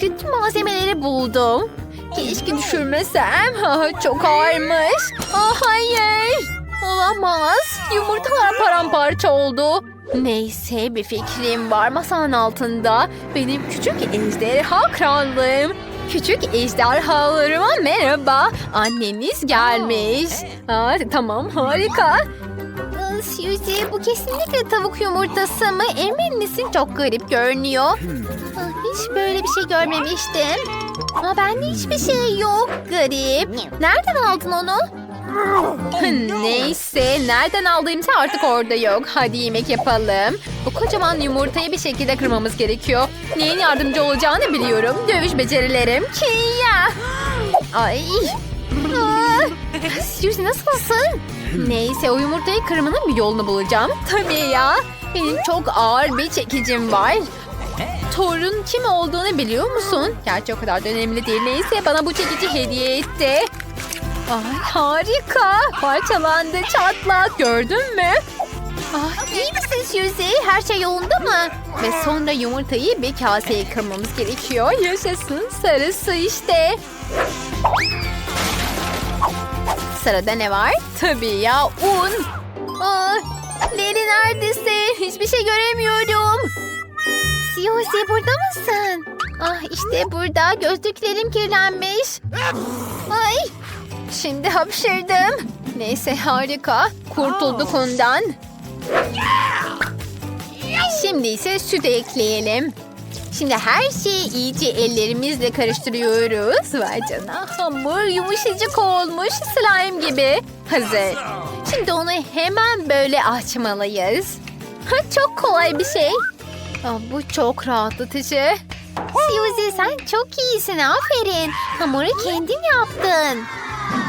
bütün malzemeleri buldum. Keşke düşürmesem. Ah, çok ağırmış. Ah, hayır. Olamaz. Yumurtalar paramparça oldu. Neyse bir fikrim var masanın altında. Benim küçük ejderha krallığım. Küçük ejderhalarıma merhaba. Anneniz gelmiş. Aa, tamam harika. Aa, Suzy bu kesinlikle tavuk yumurtası mı? Emin misin? Çok garip görünüyor. Aa, Hiç böyle bir şey görmemiştim. Ama bende hiçbir şey yok. Garip. Nereden aldın onu? Neyse nereden aldığımsa artık orada yok. Hadi yemek yapalım. Bu kocaman yumurtayı bir şekilde kırmamız gerekiyor. Neyin yardımcı olacağını biliyorum. Dövüş becerilerim. Kia. Ay. Aa, Suzy nasılsın? Neyse o yumurtayı kırmanın bir yolunu bulacağım. Tabii ya. Benim çok ağır bir çekicim var. Thor'un kim olduğunu biliyor musun? Gerçi o kadar da önemli değil. Neyse bana bu çekici hediye etti. Ay harika. Parçalandı çatlak. Gördün mü? Ah, iyi misin Suzy? Her şey yolunda mı? Ve sonra yumurtayı bir kaseye kırmamız gerekiyor. Yaşasın sarısı işte. Sırada ne var? Tabii ya un. Aa, Leli neredesin? Hiçbir şey göremiyorum. Suzy burada mısın? Ah işte burada. Gözlüklerim kirlenmiş. Ay Şimdi hapşırdım. Neyse harika. Kurtulduk ondan. Şimdi ise süt ekleyelim. Şimdi her şeyi iyice ellerimizle karıştırıyoruz. Vay canına hamur yumuşacık olmuş slime gibi. Hazır. Şimdi onu hemen böyle açmalıyız. Ha, çok kolay bir şey. Aa, bu çok rahatlatıcı. Suzy sen çok iyisin aferin. Hamuru kendin yaptın.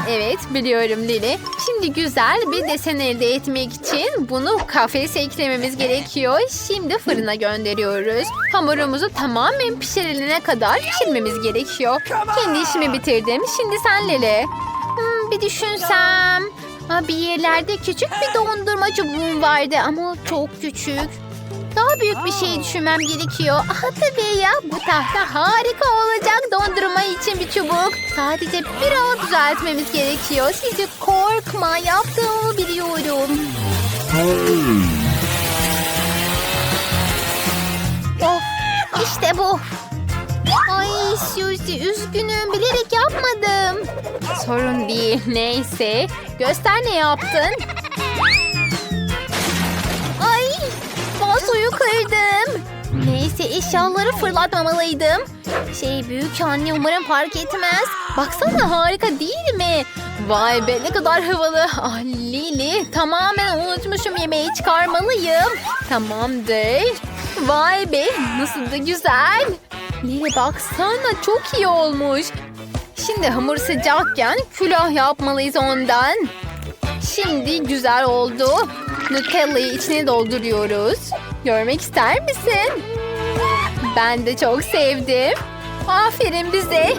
Evet biliyorum Lili. Şimdi güzel bir desen elde etmek için bunu kafese eklememiz gerekiyor. Şimdi fırına gönderiyoruz. Hamurumuzu tamamen pişirilene kadar pişirmemiz gerekiyor. Kendi işimi bitirdim. Şimdi sen Lili. Hmm, bir düşünsem. Bir yerlerde küçük bir dondurma çubuğum vardı ama çok küçük. Daha büyük bir şey düşünmem gerekiyor. Aha tabii ya bu tahta harika olacak dondurma için bir çubuk. Sadece biraz düzeltmemiz gerekiyor. Sizi korkma yaptığımı biliyorum. Of işte bu. Ay Suzy üzgünüm bilerek yapmadım. Sorun değil neyse. Göster ne yaptın. Kırdım. Neyse eşyaları fırlatmamalıydım. Şey büyük anne umarım fark etmez. Baksana harika değil mi? Vay be ne kadar havalı. Ah Lili tamamen unutmuşum yemeği çıkarmalıyım. Tamamdır. Vay be nasıl da güzel. Lili baksana çok iyi olmuş. Şimdi hamur sıcakken külah yapmalıyız ondan. Şimdi güzel oldu. Nutella'yı içine dolduruyoruz. Görmek ister misin? Ben de çok sevdim. Aferin bize.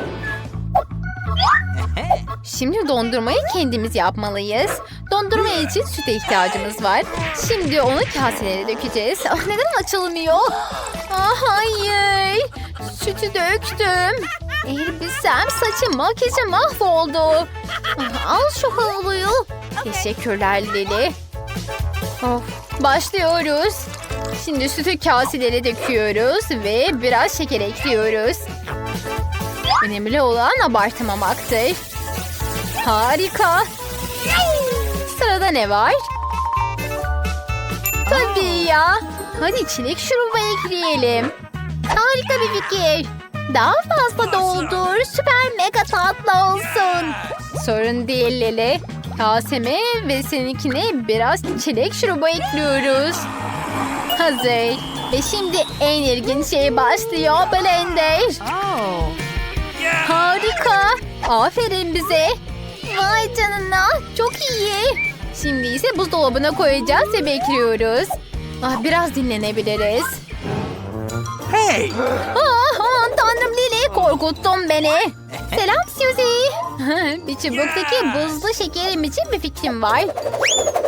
Şimdi dondurmayı kendimiz yapmalıyız. Dondurma için süte ihtiyacımız var. Şimdi onu kaselere dökeceğiz. Ah, neden açılmıyor? Ah, hayır. Sütü döktüm. Elbisem, saçım, makyajım mahvoldu. Ah, al şu havluyu. Teşekkürler Lili. Of, başlıyoruz. Şimdi sütü kaselere döküyoruz ve biraz şeker ekliyoruz. Önemli olan abartmamaktır. Harika. Sırada ne var? Tabii ya. Hadi çilek şurubu ekleyelim. Harika bir fikir. Daha fazla doldur. Süper mega tatlı olsun. Sorun değil Lele. Kaseme ve seninkine biraz çilek şurubu ekliyoruz. Hazır. Ve şimdi en ilginç şey başlıyor. Blender. Harika. Aferin bize. Vay canına. Çok iyi. Şimdi ise buzdolabına koyacağız ve bekliyoruz. Ah, biraz dinlenebiliriz. Hey! Ah, aman tanrım Lili korkuttun beni. Selam Suzy. bir çubuktaki buzlu şekerim için bir fikrim var.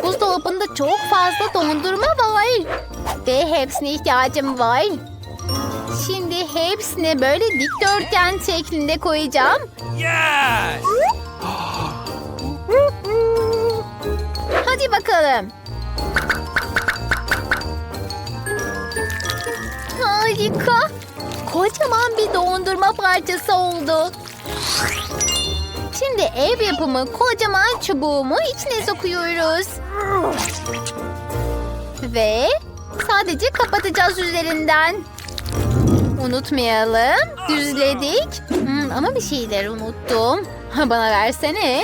Buzdolabında çok fazla dondurma var. Ve hepsine ihtiyacım var. Şimdi hepsini böyle dikdörtgen şeklinde koyacağım. Yes! Hadi bakalım. Harika. Kocaman bir dondurma parçası oldu. Şimdi ev yapımı kocaman çubuğumu içine sokuyoruz. Ve sadece kapatacağız üzerinden. Unutmayalım. Düzledik. Hmm, ama bir şeyler unuttum. Bana versene.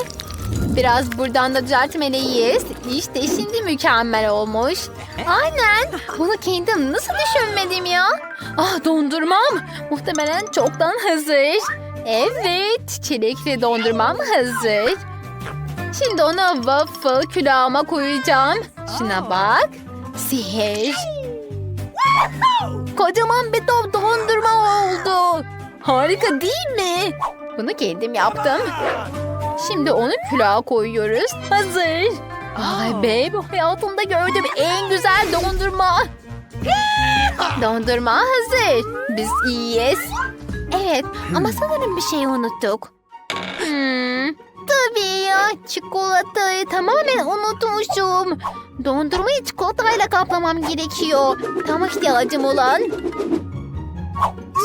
Biraz buradan da düzeltmeliyiz. İşte şimdi mükemmel olmuş. Aynen. Bunu kendim nasıl düşünmedim ya? Ah dondurmam. Muhtemelen çoktan hazır. Evet. Çilekli dondurmam hazır. Şimdi onu waffle külahıma koyacağım. Şuna bak. Sihir. Kocaman bir top dondurma oldu. Harika değil mi? Bunu kendim yaptım. Şimdi onu külaha koyuyoruz. Hazır. Ay babe hayatımda gördüğüm en güzel dondurma. dondurma hazır. Biz iyiyiz. Evet ama sanırım bir şey unuttuk. Hmm, tabii ya çikolatayı tamamen unutmuşum. Dondurmayı çikolatayla kaplamam gerekiyor. Tam ihtiyacım olan.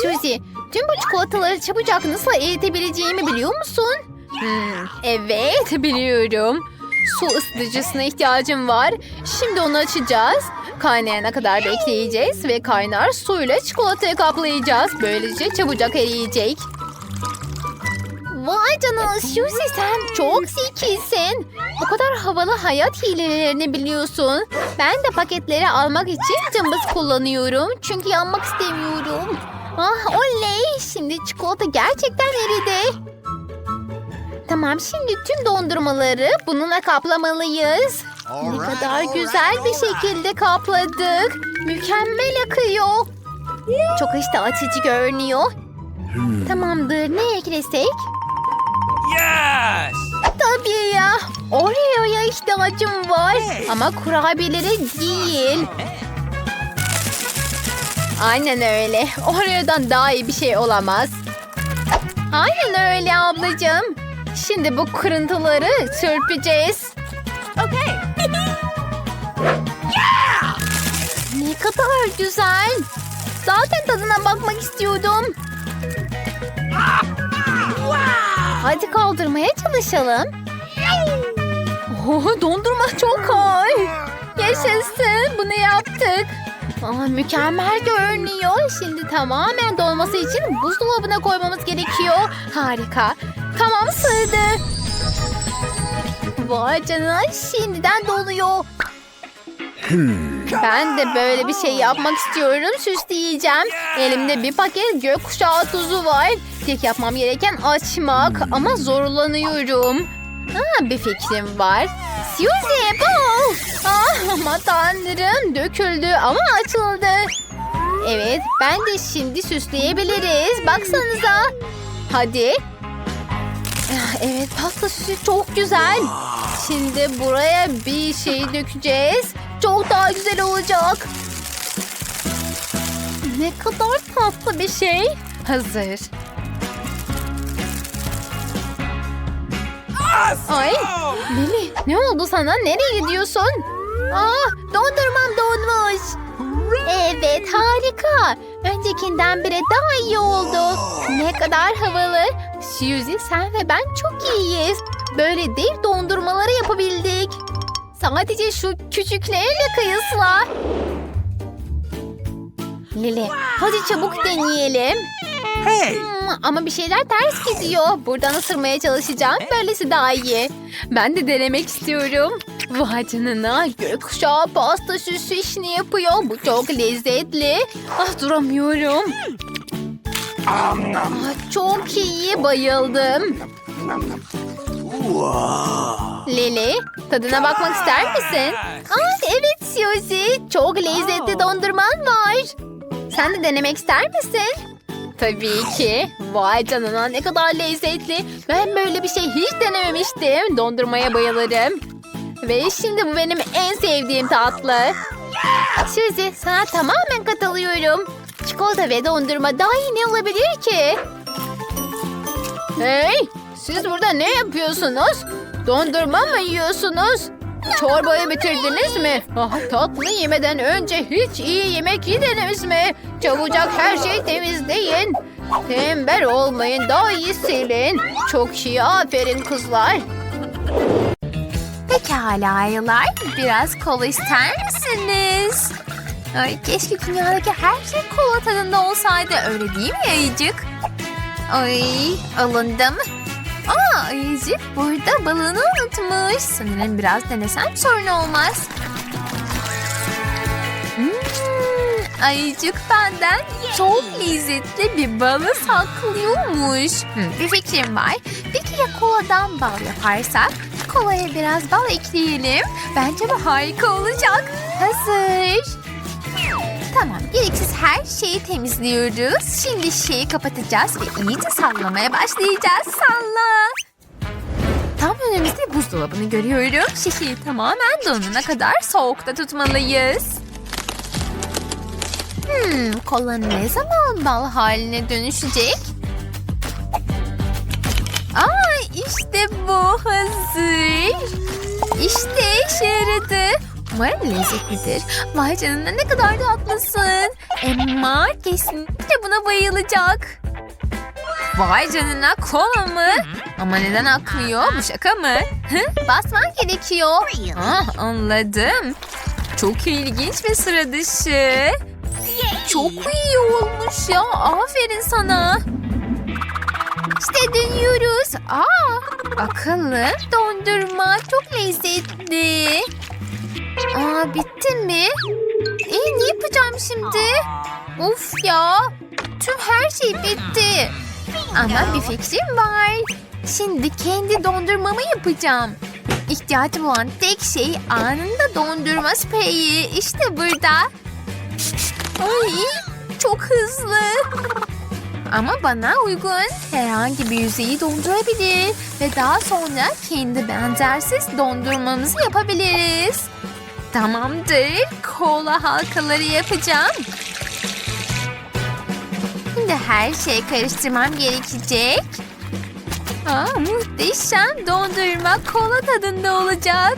Suzy, tüm bu çikolataları çabucak nasıl eritebileceğimi biliyor musun? Hmm, evet biliyorum. Su ısıtıcısına ihtiyacım var. Şimdi onu açacağız. Kaynayana kadar bekleyeceğiz ve kaynar suyla çikolatayı kaplayacağız. Böylece çabucak eriyecek. Vay canına Suzy sen çok zekisin. Bu kadar havalı hayat hilelerini biliyorsun. Ben de paketleri almak için cımbız kullanıyorum. Çünkü yanmak istemiyorum. Ah oley şimdi çikolata gerçekten eridi. Tamam şimdi tüm dondurmaları bununla kaplamalıyız. Ne kadar güzel bir şekilde kapladık. Mükemmel akıyor. Çok işte açıcı görünüyor. Tamamdır ne eklesek? Yes! Tabii ya. Oreo'ya ihtiyacım var. Ama kurabiyeleri değil. Aynen öyle. Oreo'dan daha iyi bir şey olamaz. Aynen öyle ablacığım. Şimdi bu kırıntıları sürpeceğiz. Okay. Ne kadar güzel. Zaten tadına bakmak istiyordum. Hadi kaldırmaya çalışalım. Oh, dondurma çok ağır. Yaşasın bunu yaptık. Aa, mükemmel görünüyor. Şimdi tamamen dolması için buzdolabına koymamız gerekiyor. Harika. Tamam sığdı. Vay canına şimdiden doluyor. Ben de böyle bir şey yapmak istiyorum. Süsleyeceğim. Elimde bir paket gökkuşağı tuzu var. Tek yapmam gereken açmak ama zorlanıyorum. Ha, bir fikrim var. Suzy bu. Ah, ama tanrım döküldü ama açıldı. Evet ben de şimdi süsleyebiliriz. Baksanıza. Hadi. Ah, Evet pasta süsü çok güzel. Şimdi buraya bir şey dökeceğiz. Çok daha güzel olacak. Ne kadar tatlı bir şey. Hazır. Ay Lili ne oldu sana? Nereye gidiyorsun? Aa dondurmam donmuş. Evet harika. Öncekinden bile daha iyi oldu. Ne kadar havalı. Suzy sen ve ben çok iyiyiz. Böyle dev dondurmaları yapabildik. Sadece şu küçüklerle kıyısla. Lili hadi çabuk deneyelim. Hey! Hmm, ama bir şeyler ters gidiyor. Buradan ısırmaya çalışacağım. Böylesi daha iyi. Ben de denemek istiyorum. Vay canına gökkuşağı pasta süsü işini yapıyor. Bu çok lezzetli. Ah duramıyorum. Ah, çok iyi bayıldım. Lili tadına bakmak ister misin? Ah evet Suzy. Çok lezzetli dondurman var. Sen de denemek ister misin? Tabii ki. Vay canına ne kadar lezzetli. Ben böyle bir şey hiç denememiştim. Dondurmaya bayılırım. Ve şimdi bu benim en sevdiğim tatlı. Suzy sana tamamen katılıyorum. Çikolata ve dondurma daha iyi ne olabilir ki? Hey! Siz burada ne yapıyorsunuz? Dondurma mı yiyorsunuz? Çorbayı bitirdiniz mi? Ah, tatlı yemeden önce hiç iyi yemek yediniz mi? Çabucak her şeyi temizleyin. Tembel olmayın, daha iyi silin. Çok iyi, aferin kızlar. Pekala ayılar. Biraz kola ister misiniz? Ay keşke dünyadaki her şey kola tadında olsaydı. Öyle değil mi ayıcık? Ay alındım. Aa ayıcık burada balığını unutmuş. Sanırım biraz denesem sorun olmaz. Hmm, ayıcık benden çok lezzetli bir balı saklıyormuş. Hmm, bir fikrim var. Peki ya koladan bal yaparsak? Kolaya biraz bal ekleyelim. Bence bu harika olacak. Hazır. Tamam, gereksiz her şeyi temizliyoruz. Şimdi şeyi kapatacağız ve iyice sallamaya başlayacağız. Salla. Tam önümüzde buzdolabını görüyorum. Şişeyi tamamen donana kadar soğukta tutmalıyız. Hmm, kola ne zaman bal haline dönüşecek? Aa, işte bu hazır. İşte işe yaradı. Umarım lezzetlidir. Vay canına ne kadar tatlısın. Emma kesinlikle buna bayılacak. Vay canına kola mı? Ama neden akmıyor? Bu şaka mı? Basman gerekiyor. Ah anladım. Çok ilginç ve sıra dışı. Çok iyi olmuş ya. Aferin sana. İşte dönüyoruz. Aa, akıllı dondurma çok lezzetli. Aa bitti mi? E ne yapacağım şimdi? Of ya. Tüm her şey bitti. Ama bir fikrim var. Şimdi kendi dondurmamı yapacağım. İhtiyacım olan tek şey anında dondurma spreyi. İşte burada. Ay çok hızlı. Ama bana uygun. Herhangi bir yüzeyi dondurabilir. Ve daha sonra kendi benzersiz dondurmamızı yapabiliriz. Tamamdır. Kola halkaları yapacağım. Şimdi her şeyi karıştırmam gerekecek. Aa, muhteşem dondurma kola tadında olacak.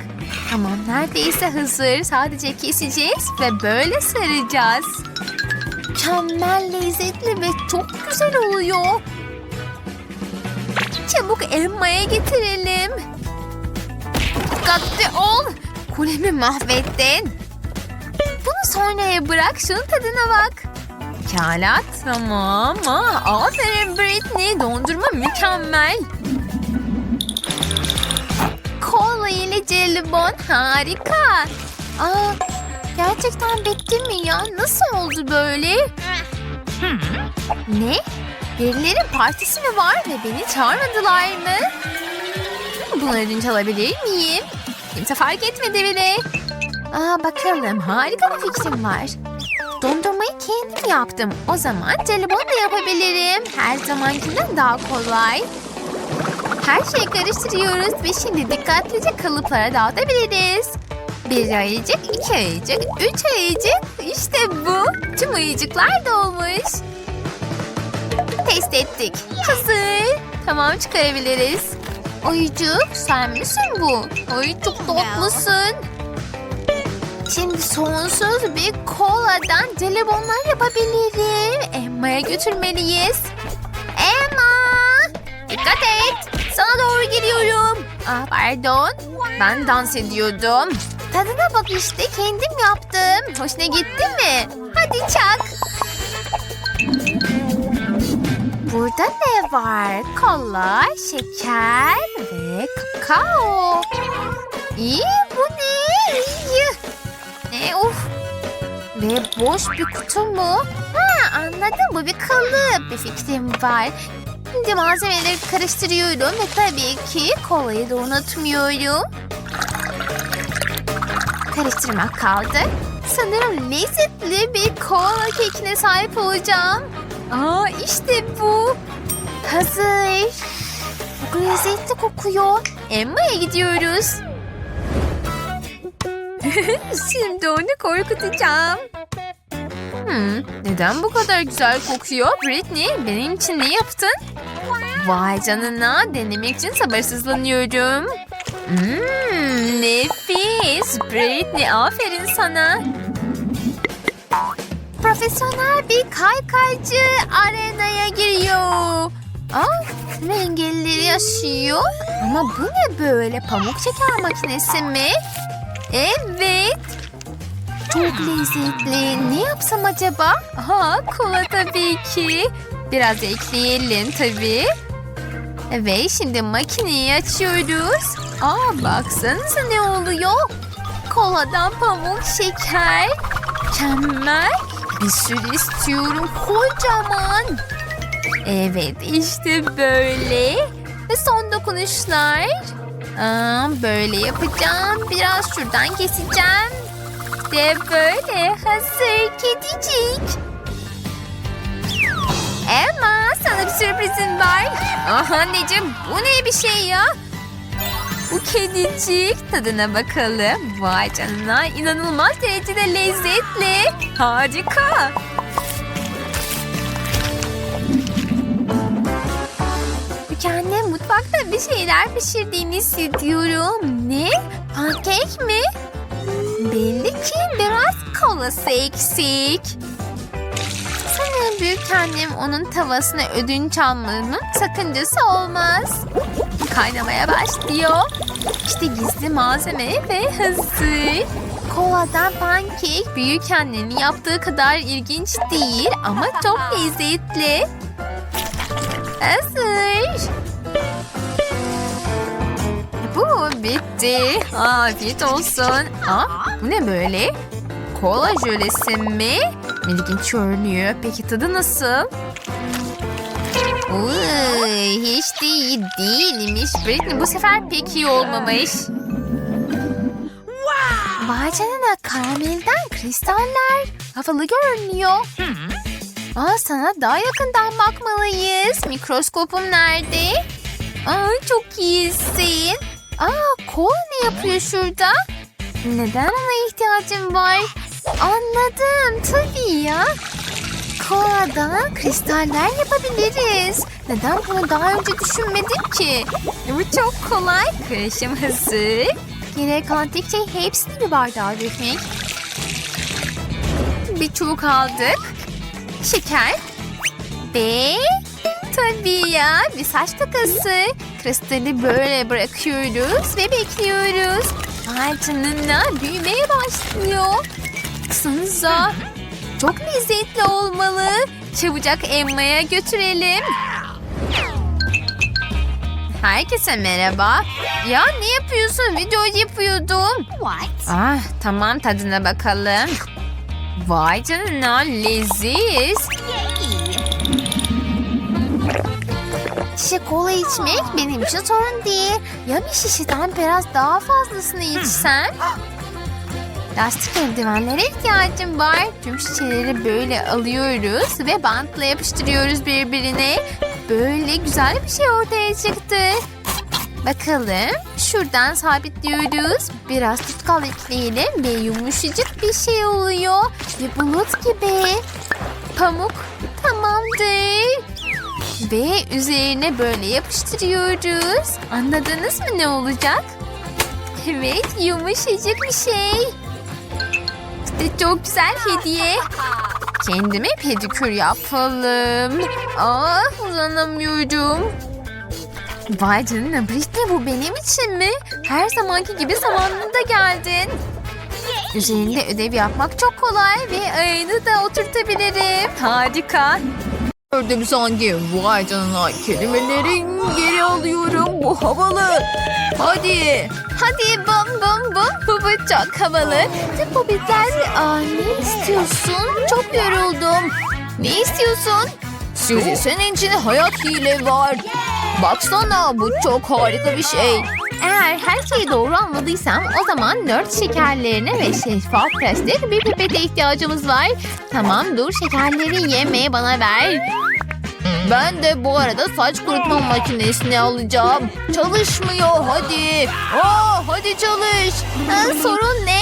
Tamam neredeyse hazır. Sadece keseceğiz ve böyle saracağız. Mükemmel lezzetli ve çok güzel oluyor. Çabuk Emma'ya getirelim. Dikkatli ol. Kulemi mahvettin. Bunu sonraya bırak. Şunun tadına bak. Pekala tamam. Aa, aferin Britney. Dondurma mükemmel. Kola ile jelibon harika. Aa, gerçekten bitti mi ya? Nasıl oldu böyle? Ne? Birilerin partisi mi var ve beni çağırmadılar mı? Bunu ödünç alabilir miyim? Kimse fark etmedi bile. Aa, bakalım harika bir fikrim var. Dondurmayı kendim yaptım. O zaman jelibon da yapabilirim. Her zamankinden daha kolay. Her şeyi karıştırıyoruz ve şimdi dikkatlice kalıplara dağıtabiliriz. Bir ayıcık, iki ayıcık, üç ayıcık. İşte bu. Tüm ayıcıklar dolmuş. Test ettik. Hazır. Tamam çıkarabiliriz. Ayıcık sen misin bu? Ay çok tatlısın. Şimdi sonsuz bir koladan jelibonlar yapabilirim. Emma'ya götürmeliyiz. Emma! Dikkat et. Sana doğru geliyorum. Ah pardon. Ben dans ediyordum. Tadına bak işte kendim yaptım. Hoşuna gitti mi? Hadi çak. Burada ne var? Kola, şeker ve kakao. İyi bu ne? İyi. Ne of. Ve boş bir kutu mu? Ha anladım bu bir kalıp. Bir fikrim var. Şimdi malzemeleri karıştırıyorum ve tabii ki kolayı da unutmuyorum. Karıştırmak kaldı. Sanırım lezzetli bir kola kekine sahip olacağım. Aa işte bu. Hazır. Çok lezzetli kokuyor. Emma'ya gidiyoruz. Şimdi onu korkutacağım. Hmm, neden bu kadar güzel kokuyor? Britney benim için ne yaptın? Vay canına denemek için sabırsızlanıyorum. Hmm, nefis. Britney aferin sana. Profesyonel bir kaykaycı arenaya giriyor. Aa, tüm engelleri yaşıyor. Ama bu ne böyle pamuk şeker makinesi mi? Evet. Çok lezzetli. Ne yapsam acaba? Aha, kola tabii ki. Biraz ekleyelim tabii. Ve şimdi makineyi açıyoruz. Aa, baksanıza ne oluyor? Koladan pamuk şeker. Mükemmel. Bir sürü istiyorum. Kocaman. Evet işte böyle. Ve son dokunuşlar. Aa, böyle yapacağım. Biraz şuradan keseceğim. İşte böyle hazır kedicik. Emma sana bir sürprizim var. Ah anneciğim bu ne bir şey ya? Bu kedicik tadına bakalım. Vay canına inanılmaz derecede lezzetli. Harika. Kendi mutfakta bir şeyler pişirdiğini hissediyorum. Ne? Pankek mi? Belli ki biraz kolası eksik. Sanırım büyük annem onun tavasına ödünç almamın sakıncası olmaz. Kaynamaya başlıyor. İşte gizli malzeme ve hazır. Koladan pankek büyük annenin yaptığı kadar ilginç değil ama çok lezzetli. Hazır. Bu bitti. Afiyet olsun. Aa, bu ne böyle? Kola jölesi mi? İlginç görünüyor. Peki tadı nasıl? Uy, hiç de iyi değilmiş. Britney bu sefer pek iyi olmamış. Vay canına karamelden kristaller. Havalı görünüyor. Aa, sana daha yakından bakmalıyız. Mikroskopum nerede? Aa, çok iyisin. Aa, kol ne yapıyor şurada? Neden ona ihtiyacım var? Anladım tabii ya. Koladan kristaller yapabiliriz. Neden bunu daha önce düşünmedim ki? Bu çok kolay. Karışım hazır. Gerek kalan tek şey hepsini bir bardağa dökmek. Bir çubuk aldık. Şeker. Ve tabii ya bir saç takası. Kristali böyle bırakıyoruz ve bekliyoruz. Vay büyümeye başlıyor. Baksanıza. Çok lezzetli olmalı. Çabucak Emma'ya götürelim. Herkese merhaba. Ya ne yapıyorsun? Video yapıyordum. What? Ah tamam tadına bakalım. Vay canına leziz. Şişe kola içmek benim için sorun değil. Ya bir şişeden biraz daha fazlasını içsem? Lastik eldivenlere ihtiyacım var. Tüm şişeleri böyle alıyoruz ve bantla yapıştırıyoruz birbirine. Böyle güzel bir şey ortaya çıktı. Bakalım şuradan sabitliyoruz. Biraz tutkal ekleyelim ve yumuşacık bir şey oluyor. Ve bulut gibi. Pamuk tamamdır. Ve üzerine böyle yapıştırıyoruz. Anladınız mı ne olacak? Evet yumuşacık bir şey. İşte çok güzel hediye. Kendime pedikür yapalım. Ah uzanamıyorum. Vay canına Britney bu benim için mi? Her zamanki gibi zamanında geldin. Üzerinde ödev yapmak çok kolay ve ayını da oturtabilirim. Harika. Gördüm sanki. Vay canına kelimelerin geri alıyorum. Bu havalı. Hadi. Hadi bum bum bum. Bu, bu çok havalı. Bu bitler. Aa, ne istiyorsun? Çok yoruldum. Ne istiyorsun? Suzy senin için hayat hile var. Baksana bu çok harika bir şey. Eğer her şeyi doğru anladıysam o zaman nört şekerlerine ve şeffaf plastik bir pipete ihtiyacımız var. Tamam dur şekerleri yemeye bana ver. Ben de bu arada saç kurutma makinesini alacağım. Çalışmıyor hadi. Aa, hadi çalış. Ha, sorun ne?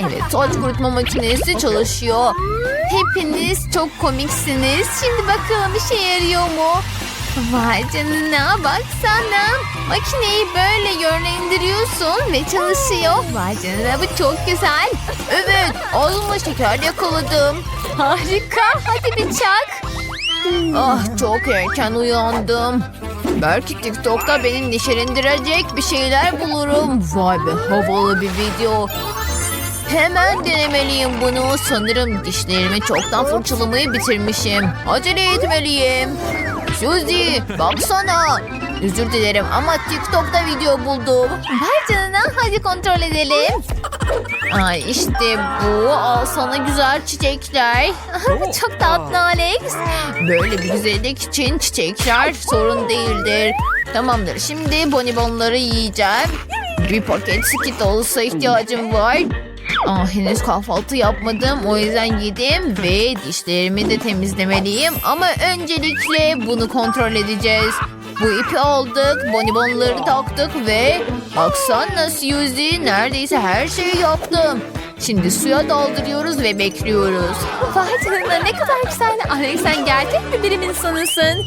Evet saç kurutma makinesi çalışıyor. Hepiniz çok komiksiniz. Şimdi bakalım işe yarıyor mu? Vay canına baksana. Makineyi böyle yönlendiriyorsun ve çalışıyor. Vay canına bu çok güzel. Evet ağzıma şeker yakaladım. Harika hadi bir çak. Ah çok erken uyandım. Belki TikTok'ta beni neşelendirecek bir şeyler bulurum. Vay be havalı bir video. Hemen denemeliyim bunu. Sanırım dişlerimi çoktan fırçalamayı bitirmişim. Acele etmeliyim. Suzy baksana. Özür dilerim ama TikTok'ta video buldum. Vay canına hadi kontrol edelim. Ay işte bu. Al sana güzel çiçekler. çok tatlı Alex. Böyle bir güzellik için çiçekler sorun değildir. Tamamdır şimdi bonibonları yiyeceğim. Bir paket Skittles'a ihtiyacım var. Aa, henüz kahvaltı yapmadım o yüzden yedim ve dişlerimi de temizlemeliyim. Ama öncelikle bunu kontrol edeceğiz. Bu ipi aldık, bonibonları taktık ve baksana Suzy neredeyse her şeyi yaptım. Şimdi suya daldırıyoruz ve bekliyoruz. Vay canına ne kadar güzel. Alex sen gerçek bir bilim insanısın.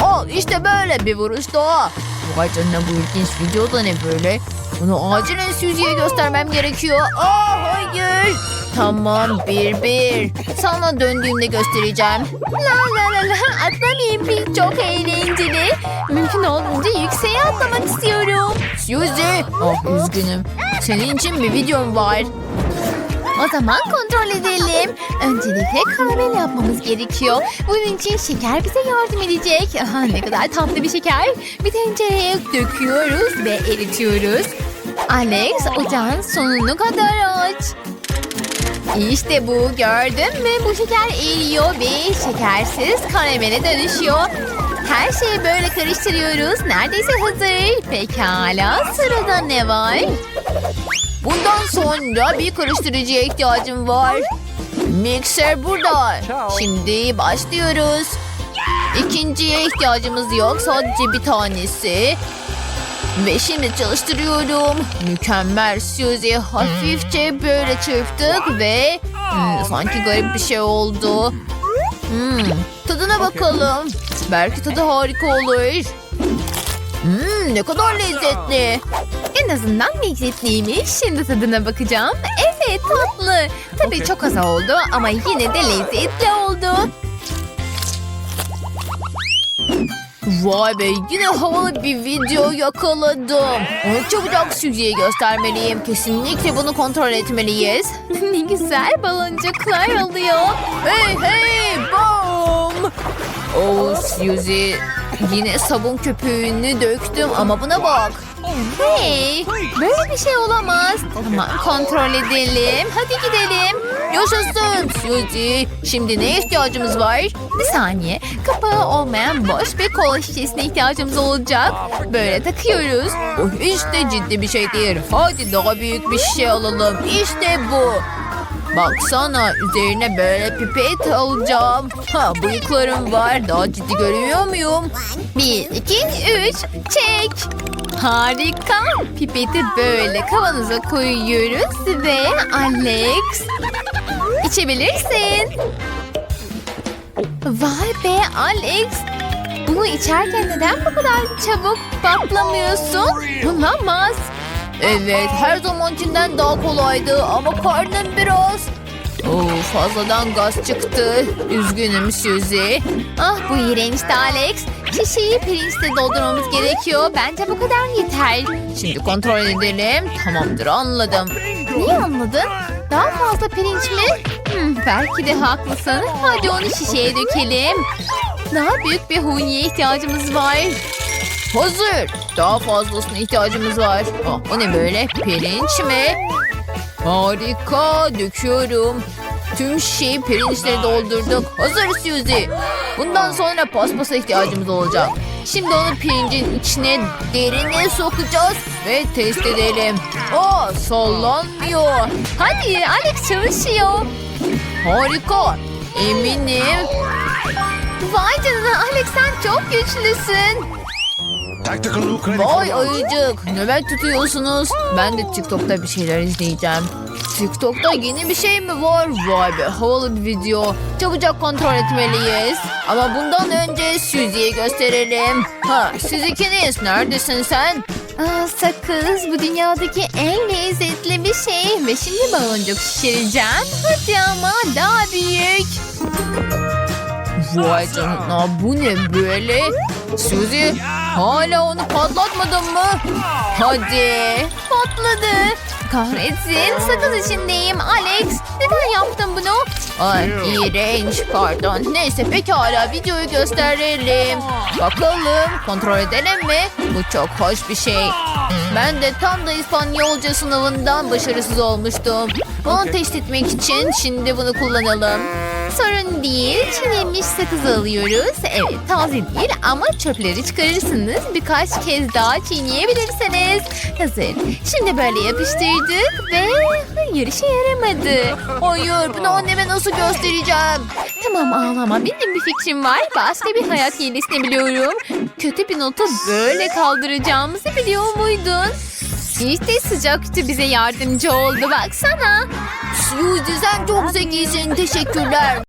Al işte böyle bir vuruş daha. Vay canına bu ilginç video da ne böyle? Bunu acilen Suzy'ye göstermem gerekiyor. Aa hayır. Tamam bir bir. Sana döndüğümde göstereceğim. La la la la atlamayayım bir çok eğlenceli. Mümkün olduğunca yükseğe atlamak istiyorum. Suzy. Oh üzgünüm. Senin için bir videom var. O zaman kontrol edelim. Öncelikle karamel yapmamız gerekiyor. Bunun için şeker bize yardım edecek. Aha, ne kadar tatlı bir şeker. Bir tencereye döküyoruz ve eritiyoruz. Alex ocağın sonunu kadar aç. İşte bu gördün mü? Bu şeker eriyor ve şekersiz karamele dönüşüyor. Her şeyi böyle karıştırıyoruz. Neredeyse hazır. Pekala sırada ne var? Bundan sonra bir karıştırıcıya ihtiyacım var. Mikser burada. Şimdi başlıyoruz. İkinciye ihtiyacımız yok. Sadece bir tanesi. Ve şimdi çalıştırıyorum. Mükemmel Suzy. Hafifçe böyle çırptık ve... hmm, sanki garip bir şey oldu. Hmm, tadına bakalım. Belki tadı harika olur. Hmm, ne kadar lezzetli. En azından lezzetliymiş. Şimdi tadına bakacağım. Evet tatlı. Tabii çok az oldu ama yine de lezzetli oldu. Vay be yine havalı bir video yakaladım. Onu çabucak Suzy'ye göstermeliyim. Kesinlikle bunu kontrol etmeliyiz. ne güzel baloncuklar oluyor. Hey hey bom. Oh Suzy yine sabun köpüğünü döktüm ama buna bak. Hey böyle bir şey olamaz. Tamam kontrol edelim. Hadi gidelim. Yaşasın Suzy. Şimdi ne ihtiyacımız var? Bir saniye. Kapağı olmayan boş bir kola şişesine ihtiyacımız olacak. Böyle takıyoruz. Bu hiç de ciddi bir şey değil. Hadi daha büyük bir şey alalım. İşte bu. Baksana üzerine böyle pipet alacağım. Ha bıyıklarım var. Daha ciddi görünüyor muyum? Bir, iki, üç. Çek. Harika. Pipeti böyle kavanoza koyuyoruz ve Alex içebilirsin. Vay be Alex. Bunu içerken neden bu kadar çabuk patlamıyorsun? Olamaz. Evet her zamankinden daha kolaydı ama karnım biraz. Oo, fazladan gaz çıktı. Üzgünüm Suzy. Ah bu iğrençti Alex. Şişeyi pirinçle doldurmamız gerekiyor. Bence bu kadar yeter. Şimdi kontrol edelim. Tamamdır anladım. Niye anladın? Daha fazla pirinç mi? Hmm, belki de haklısın. Hadi onu şişeye dökelim. Daha büyük bir hunyeye ihtiyacımız var. Hazır. Daha fazlasına ihtiyacımız var. Ah, bu ne böyle? Pirinç mi? Harika. Döküyorum. Tüm şeyi pirinçleri doldurduk. Hazır Suzy. Bundan sonra paspasa ihtiyacımız olacak. Şimdi onu pirincin içine derine sokacağız ve test edelim. Aa sallanmıyor. Hadi Alex çalışıyor. Harika. Eminim. Vay canına Alex sen çok güçlüsün. Vay ayıcık. Nöbet tutuyorsunuz. Ben de TikTok'ta bir şeyler izleyeceğim. TikTok'ta yeni bir şey mi var? Vay be havalı bir video. Çabucak kontrol etmeliyiz. Ama bundan önce Suzy'yi gösterelim. Ha siz ikiniz neredesin sen? Aa, sakız bu dünyadaki en lezzetli bir şey. Ve şimdi baloncuk şişireceğim. Hadi ama daha büyük. Vay canına bu ne böyle? Suzy hala onu patlatmadın mı? Hadi. Patladı. Kahretsin sakız içindeyim Alex. Neden yaptın bunu? Ay iğrenç pardon. Neyse pekala videoyu gösterelim. Bakalım kontrol edelim mi? Bu çok hoş bir şey. Ben de tam da İspanyolca sınavından başarısız olmuştum. Bunu test etmek için şimdi bunu kullanalım. Sorun değil. Çiğnenmiş sakız alıyoruz. Evet taze değil ama çöpleri çıkarırsınız. Birkaç kez daha çiğneyebilirsiniz. Hazır. Şimdi böyle yapıştırdık ve hayır işe yaramadı. Hayır bunu anneme nasıl göstereceğim? Tamam ağlama. Benim bir fikrim var. Başka bir hayat hilesini biliyorum. Kötü bir notu böyle kaldıracağımızı biliyor muydun? İşte sıcakçı bize yardımcı oldu baksana. Suzy sen çok zekisin teşekkürler.